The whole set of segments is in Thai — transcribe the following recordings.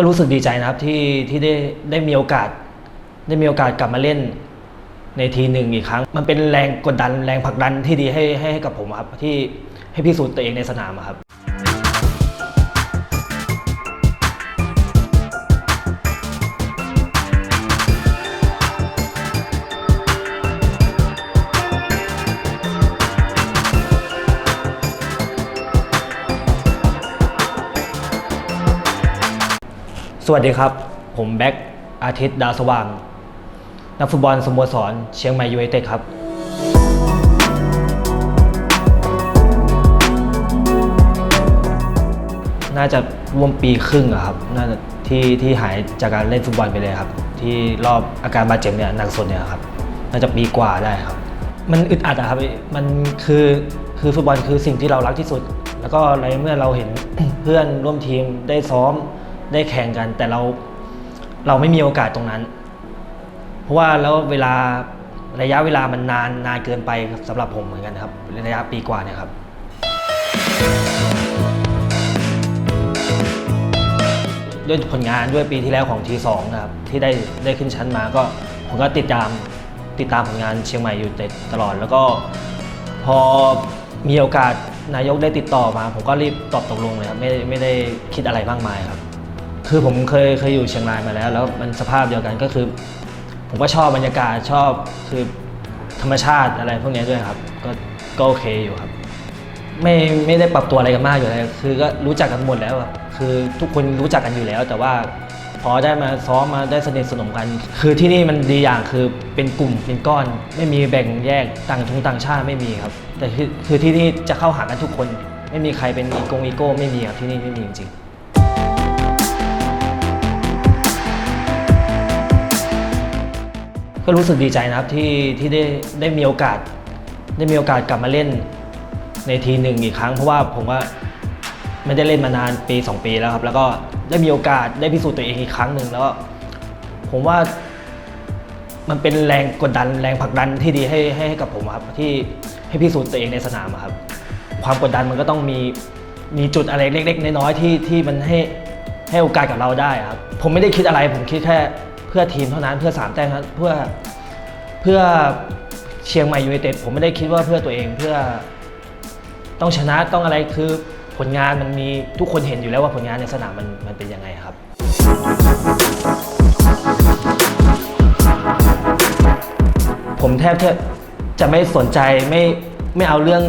ก็รู้สึกดีใจนะครับที่ที่ได้ได้มีโอกาส ได้มีโอกาสกลับมาเล่นในทีหนึ่งอีกครั้ง มันเป็นแรงกดดันแรงผลักดันที่ดีให้ให้ให้กับผมครับที่ให้พิสูจน์ตัวเองในสนามครับ วัสดีครับ ผมแบ็กอาทิตย์ดาวสว่าง นักฟุตบอลสโมสร เชียงใหม่ยูไนเต็ดครับ น่าจะร่วมปีครึ่งอะครับ น่าจะที่ที่หายจากการเล่นฟุตบอลไปเลยครับ ที่รอบอาการบาดเจ็บเนี่ยหนักสุดเนี่ยครับ น่าจะปีกว่าได้ครับ มันอึดอัดอะครับ มันคือคือฟุตบอลคือสิ่งที่เรารักที่สุด แล้วก็ในเมื่อเราเห็นเพื่อนร่วมทีมได้ซ้อม ได้แข่งกัน แต่เราเราไม่มีโอกาสตรงนั้น เพราะว่าแล้วเวลาระยะเวลามันนานนานเกินไปสำหรับผมเหมือนกันครับระยะปีกว่าเนี่ยครับ ด้วยผลงานด้วยปีที่แล้วของทีสองนะครับที่ได้ได้ขึ้นชั้นมาก็ผมก็ติดตามติดตามผลงานเชียงใหม่อยู่เต็ดตลอด แล้วก็พอมีโอกาสนายกได้ติดต่อมา ผมก็รีบตอบตกลงเลยครับไม่ไม่ได้คิดอะไรมากมายครับ คือผมเคยเคยอยู่เชียงรายมาแล้ว แล้วมันสภาพเดียวกันก็คือ ผมก็ชอบบรรยากาศชอบคือธรรมชาติอะไรพวกนี้ด้วยครับ ก็ก็โอเคอยู่ครับ ไม่ไม่ได้ปรับตัวอะไรกันมากอยู่แล้วคือก็รู้จักกันหมดแล้วอะคือทุกคนรู้จักกันอยู่แล้ว แต่ว่าพอได้มาซ้อมมาได้สนิทสนมกัน คือที่นี่มันดีอย่างคือเป็นกลุ่มเป็นก้อน ไม่มีแบ่งแยกต่างชงต่างชาติไม่มีครับ แต่คือคือที่นี่จะเข้าหากันทุกคน ไม่มีใครเป็นอีโกงอีโก้ไม่มีครับที่นี่ไม่มีจริง ก็รู้สึกดีใจนะครับที่ที่ได้ได้มีโอกาส ได้มีโอกาสกลับมาเล่นในทีหนึ่งอีกครั้ง เพราะว่าผมว่าไม่ได้เล่นมานานปี 2 ปีแล้วครับ แล้วก็ได้มีโอกาสได้พิสูจน์ตัวเองอีกครั้งหนึ่งแล้วก็ผมว่ามันเป็นแรงกดดันแรงผลักดันที่ดีให้ให้ให้กับผมครับที่ให้พิสูจน์ตัวเองในสนามครับ ความกดดันมันก็ต้องมีมีจุดอะไรเล็ก ๆ น้อยๆที่ที่มันให้ให้โอกาสกับเราได้ครับ ผมไม่ได้คิดอะไรผมคิดแค่ เพื่อทีมเท่านั้นเพื่อสามแต้มเท่านั้นเพื่อเพื่อเชียงใหม่ยูไนเต็ดผมไม่ได้คิดว่าเพื่อตัวเองเพื่อต้องชนะต้องอะไรคือผลงานมันมีทุกคนเห็นอยู่แล้วว่าผลงานในสนามมันมันเป็นยังไงครับ ผมแทบจะจะไม่สนใจไม่ไม่เอาเรื่อง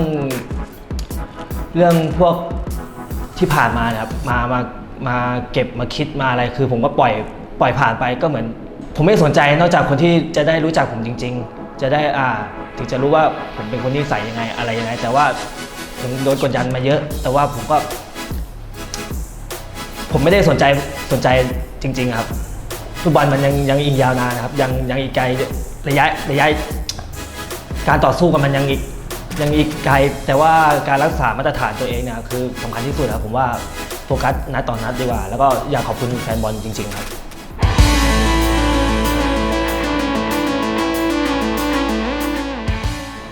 เรื่องพวกที่ผ่านมานะครับมามามาเก็บมาคิดมาอะไรคือผมก็ปล่อย ปล่อยผ่านไปก็เหมือน ผมไม่สนใจนอกจากคนที่จะได้รู้จักผมจริง ๆ จะได้อ่าถึงจะรู้ว่าผมเป็นคนนิสัยยังไงอะไรยังไง แต่ว่าถึงโดนกดดันมาเยอะ แต่ว่าผมก็ ผมไม่ได้สนใจสนใจจริง ๆ ครับฟุตบอลมันยังยังอีกยาวนานนะครับ ยังยังอีกไกลระยะระยะการต่อสู้กับมันยังอีกยังอีกไกล แต่ว่าการรักษามาตรฐานตัวเองเนี่ยคือสำคัญที่สุดครับผมว่าโฟกัสนัดต่อนัดดีกว่า แล้วก็อยากขอบคุณแฟนบอลจริง ๆ ครับ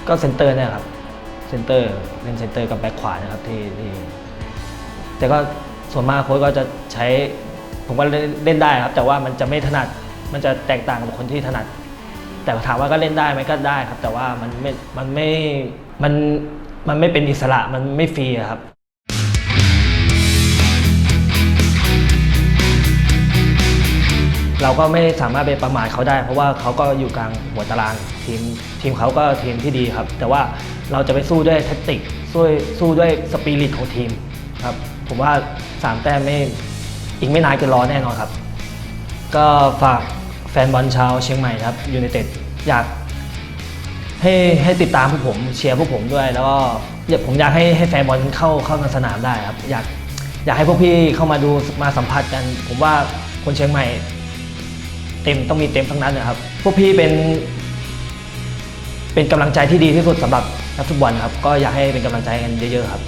ก็เซนเตอร์เนี่ยครับเซนเตอร์เล่นเซนเตอร์กับแบ็คขวานะครับที่ที่แต่ก็ส่วนมากโค้ชก็จะใช้ผมว่าเล่นได้ครับ แต่ว่ามันจะไม่ถนัดมันจะแตกต่างกับคนที่ถนัด แต่ถามว่าก็เล่นได้ไหมก็ได้ครับ แต่ว่ามันไม่มันไม่มันมันไม่เป็นอิสระมันไม่ฟรีครับ เราก็ไม่สามารถไปประมาทเขาได้ เพราะว่าเขาก็อยู่กลางหัวตารางทีมทีมเขาก็ทีมที่ดีครับ แต่ว่าเราจะไปสู้ด้วยแทคติกสู้สู้ด้วยสปิริตของทีมครับผมว่าสามแต้มไม่อีกไม่นานเกินรอแน่นอนครับ ก็ฝากแฟนบอลชาวเชียงใหม่ครับยูไนเต็ดอยากให้ให้ติดตามพวกผมเชียร์พวกผมด้วย แล้วก็ผมอยากให้ให้แฟนบอลเข้าเข้าในสนามได้ครับ อยากอยากให้พวกพี่เข้ามาดูมาสัมผัสกัน ผมว่าคนเชียงใหม่ เต็มต้องมีเต็มทั้งนั้นนะครับ พวกพี่เป็น เป็นกำลังใจที่ดีที่สุดสำหรับนักฟุตบอลครับ ก็อยากให้เป็นกำลังใจกันเยอะๆครับ